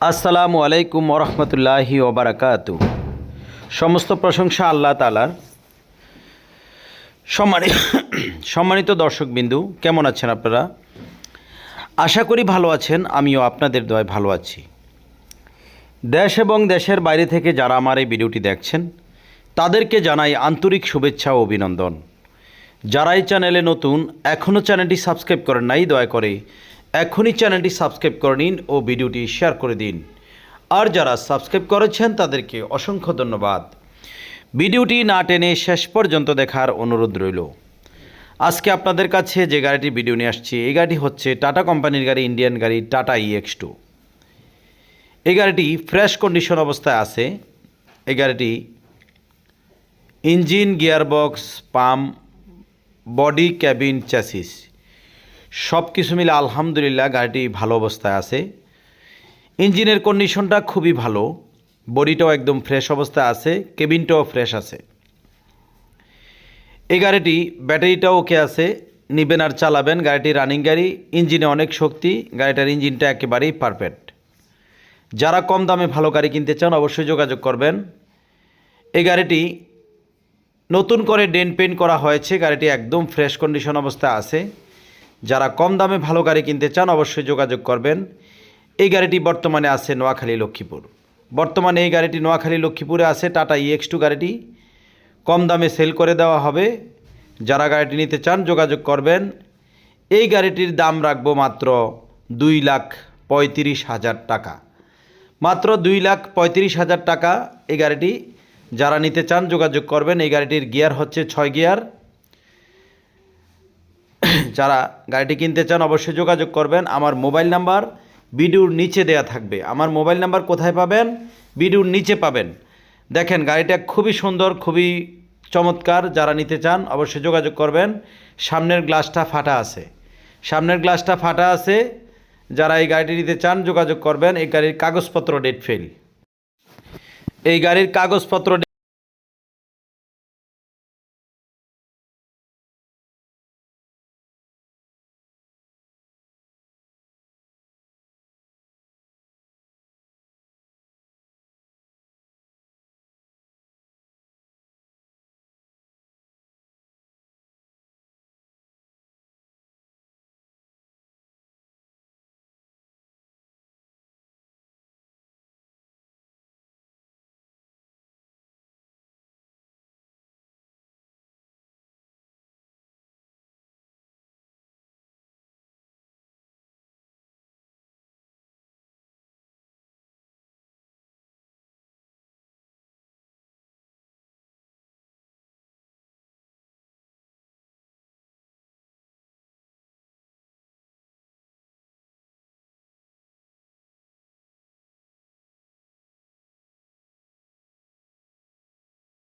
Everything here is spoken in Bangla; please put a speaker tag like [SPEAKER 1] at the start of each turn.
[SPEAKER 1] আসসালামু আলাইকুম ওরহমতুল্লাহি ওবরাকাতু। সমস্ত প্রশংসা আল্লাহ তালার সম্মানিত সম্মানিত দর্শকবিন্দু, কেমন আছেন আপনারা? আশা করি ভালো আছেন, আমিও আপনাদের দয় ভালো আছি। দেশ এবং দেশের বাইরে থেকে যারা আমার এই ভিডিওটি দেখছেন, তাদেরকে জানাই আন্তরিক শুভেচ্ছা ও অভিনন্দন। যারা এই চ্যানেলে নতুন এখনও চ্যানেলটি সাবস্ক্রাইব করেন নাই, দয়া করে এখনই চ্যানেলটি সাবস্ক্রাইব করে নিন ও ভিডিওটি শেয়ার করে দিন। আর যারা সাবস্ক্রাইব করেছেন, তাদেরকে অসংখ্য ধন্যবাদ। ভিডিওটি না টেনে শেষ পর্যন্ত দেখার অনুরোধ রইল। আজকে আপনাদের কাছে যে গাড়িটি ভিডিও নিয়ে আসছি, এই গাড়িটি হচ্ছে টাটা কোম্পানির গাড়ি, ইন্ডিয়ান গাড়ি টাটা ইএক্স টু এই গাড়িটি ফ্রেশ কন্ডিশন অবস্থায় আছে। এই গাড়িটি engine, gearbox, pump, body, cabin, chassis. সব কিছু মিলে আলহামদুলিল্লাহ গাড়িটি ভালো অবস্থায় আছে। ইঞ্জিনের কন্ডিশনটা খুবই ভালো, বডিটাও একদম ফ্রেশ অবস্থায় আছে, কেবিনটাও ফ্রেশ আছে। এই গাড়িটি ব্যাটারিটাও ওকে আছে, নিবেন আর চালাবেন, গাড়িটি রানিং গাড়ি, ইঞ্জিনে অনেক শক্তি, গাড়িটার ইঞ্জিনটা একেবারেই পারফেক্ট যারা কম দামে ভালো গাড়ি কিনতে চান অবশ্যই যোগাযোগ করবেন। এই গাড়িটি নতুন করে ডেন পেন্ট করা হয়েছে, গাড়িটি একদম ফ্রেশ কন্ডিশন অবস্থায় আছে। যারা কম দামে ভালো গাড়ি কিনতে চান অবশ্যই যোগাযোগ করবেন। এই গাড়িটি বর্তমানে আছে নোয়াখালী লক্ষ্মীপুর। বর্তমানে এই গাড়িটি নোয়াখালী লক্ষ্মীপুরে আছে, টাটা ইএক্স টু গাড়িটি। কম দামে সেল করে দেওয়া হবে। যারা গাড়িটি নিতে চান যোগাযোগ করবেন। এই গাড়িটির দাম রাখব মাত্র দুই লাখ পঁয়ত্রিশ হাজার টাকা। মাত্র দুই লাখ পঁয়ত্রিশ হাজার টাকা এই গাড়িটি। যারা নিতে চান যোগাযোগ করবেন। এই গাড়িটির গিয়ার হচ্ছে ছয় গিয়ার। যারা গাড়িটি কিনতে চান অবশ্যই যোগাযোগ করবেন। আমার মোবাইল নাম্বার ভিডিওর নিচে দেয়া থাকবে। আমার মোবাইল নাম্বার কোথায় পাবেন? ভিডিওর নিচে পাবেন। দেখেন, গাড়িটা খুবই সুন্দর, খুবই চমৎকার। যারা নিতে চান অবশ্যই যোগাযোগ করবেন। সামনের গ্লাসটা ফাটা আছে। সামনের গ্লাসটা ফাটা আছে। যারা এই গাড়িটি নিতে চান যোগাযোগ করবেন। এই গাড়ির কাগজপত্র ডেট ফেল। এই গাড়ির কাগজপত্র